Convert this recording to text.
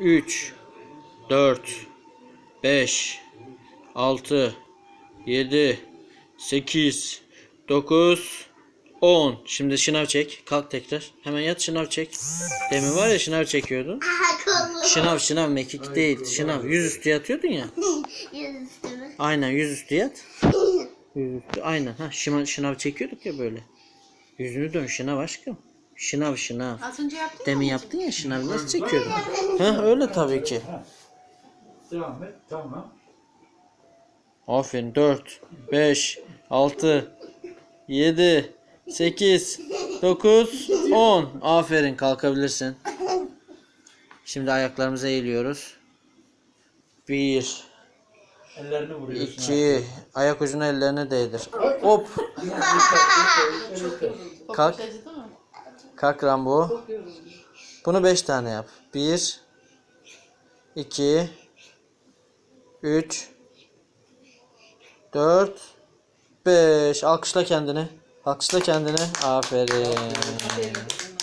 3 4 5 6 7 8 9 10 Şimdi şınav çek. Kalk tekrar. Hemen yat şınav çek. Demin var ya şınav çekiyordun. Şınav şınav mekik değil. Şınav yüzüstü yatıyordun ya. Yüzüstü mü? Aynen yüzüstü yat. Yüzüstü aynen. Ha şınav, şınav çekiyorduk ya böyle. Yüzünü dön şınav aşkım. Şınav şınav. Az önce yaptın Demin yaptın ya şınav nasıl çekiyordun? Ha öyle tabii ki. Devam et. Tamam. Aferin 4 5 6 7 8 9 10 Aferin kalkabilirsin. Şimdi ayaklarımıza eğiliyoruz. 1 Ellerini vuruyorsun. 2 Ayak ucuna ellerine değdir. Hop kalk. Mı? Kalk Rambo. Bunu 5 tane yap. 1 2 3 4 5 Alkışla kendini. Alkışla kendini. Aferin.